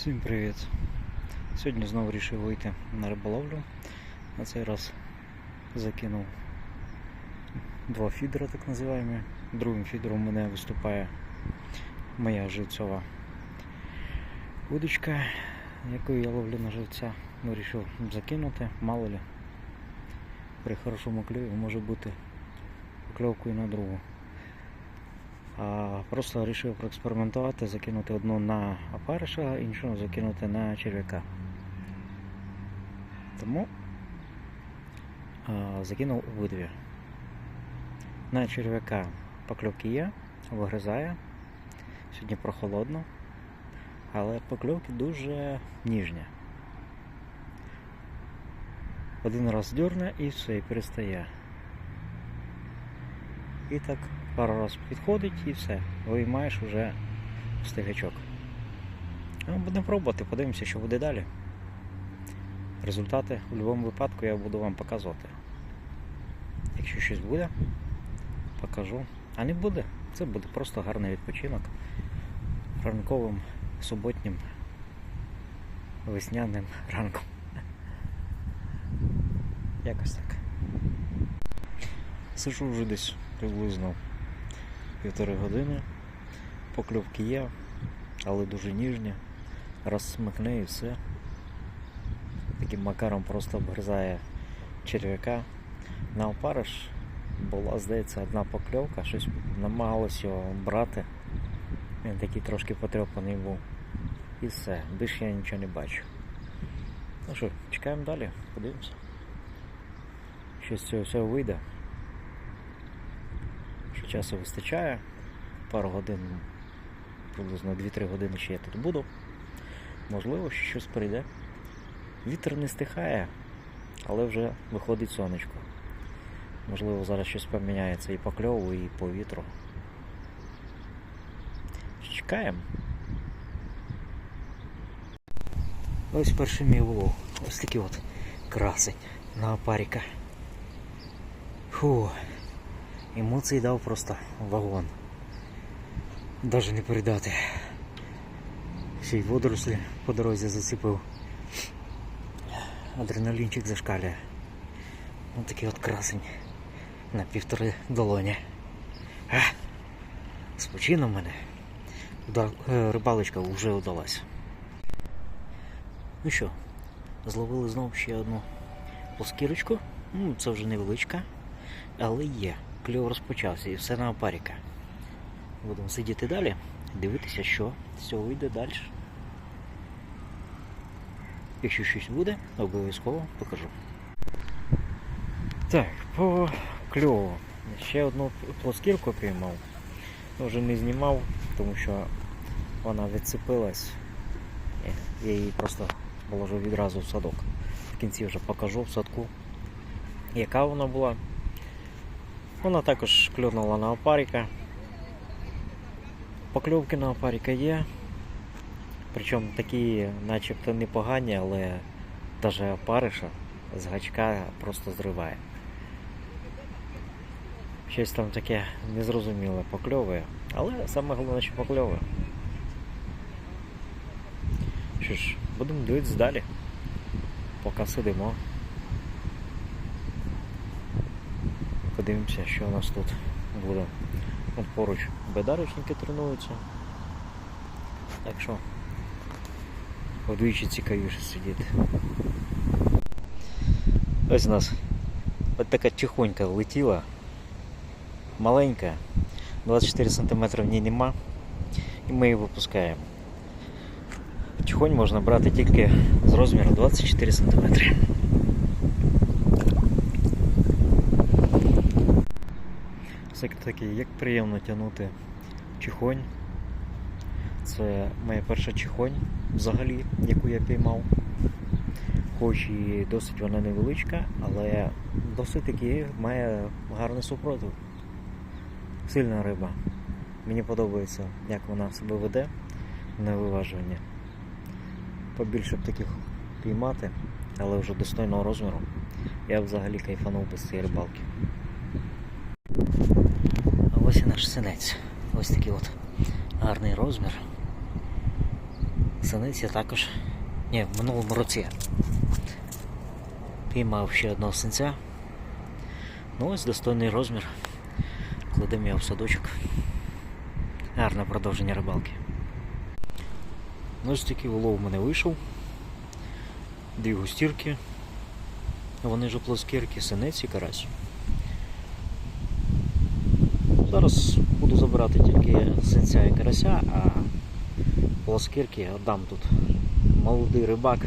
Всім привіт! Сьогодні знову вирішив вийти на риболовлю. На цей раз закинув два фідера, так називаємо. Другим фідером у мене виступає моя живцова удочка, якою я ловлю на живця. Вирішив закинути, мало ли. При хорошому клюві може бути покльовкою на другу. Просто вирішив проекспериментувати, закинути одну на опариша, іншу закинути на черв'яка. Тому закинув обидві. На черв'яка покльовки є, вигризає. Сьогодні прохолодно, але покльовки дуже ніжні. Один раз дюрне і все, і перестає. І так пару раз підходить і все. Виймаєш вже стигачок. Ну, будемо пробувати, подивимося, що буде далі. Результати в будь-якому випадку я буду вам показувати. Якщо щось буде, покажу. А не буде, це буде просто гарний відпочинок. Ранковим, суботнім, весняним ранком. Якось так. Сижу вже десь приблизно півтори години. Покльовки є, але дуже ніжні. Раз смикне і все. Таким макаром просто обгризає черв'яка. На опариш була, здається, одна покльовка, щось намагалось його брати. Він такий трошки потрьопаний був. І все, більше я нічого не бачу. Ну що, чекаємо далі, подивимося. Що з цього всього вийде часу вистачає. Пару годин, приблизно 2-3 години ще я тут буду. Можливо, що щось прийде. Вітер не стихає, але вже виходить сонечко. Можливо, зараз щось поміняється і по кльову, і по вітру. Чекаємо. Ось перший мій улов. Ось такий от красень на опаріка. Фу. Емоції дав просто вагон. Даже не передати. Ще й водорослі по дорозі заціпив. Адреналінчик зашкалює. Ось такий от красень на півтори долоні. А, спочинув мене. Удар, е, рибалочка вже удалась. Ну що, зловили знову ще одну плоскірочку. Ну, це вже невеличка, але є кльов розпочався і все на опаріка. Будемо сидіти далі, дивитися, що з цього вийде далі. Якщо щось буде, обов'язково покажу. Так, по кльову. Ще одну плоскірку піймав. Вже не знімав, тому що вона відцепилась. Я її просто положив відразу в садок. В кінці вже покажу в садку, яка вона була. Вона також клюнула на опаріка. Покльовки на опаріка є. Причому такі начебто непогані, але навіть опариша з гачка просто зриває. Щось там таке незрозуміле покльовує, але саме головне, що покльовує. Що ж, будемо дивитися далі, поки сидимо. Подивимося, що у нас тут буде. От поруч бедарочники тренуються. Так що вдвічі цікавіше сидіти. Ось у нас от така тихонька летіла, маленька, 24 см в ній нема, і ми її випускаємо. Тихонь можна брати тільки з розміру 24 см. Все таки, як приємно тягнути чихонь. Це моя перша чихонь взагалі, яку я піймав. Хоч і досить вона невеличка, але досить таки має гарний супротив. Сильна риба. Мені подобається, як вона себе веде на виважування. Побільше б таких піймати, але вже достойного розміру. Я взагалі кайфанув без цієї рибалки. Наш синець. Ось такий от гарний розмір. Синиці також. Ні, в минулому році. Піймав ще одного синця. Ну ось достойний розмір. Кладемо його в садочок. Гарне продовження рибалки. Ну, ось такий улов у мене вийшов. Дві густірки. Вони ж плоскірки, синиці, карась. Зараз буду забирати тільки синця і карася, а плоскірки віддам тут. Молодий рибак.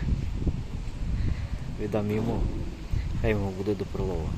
Віддам йому, хай йому буде до прилова.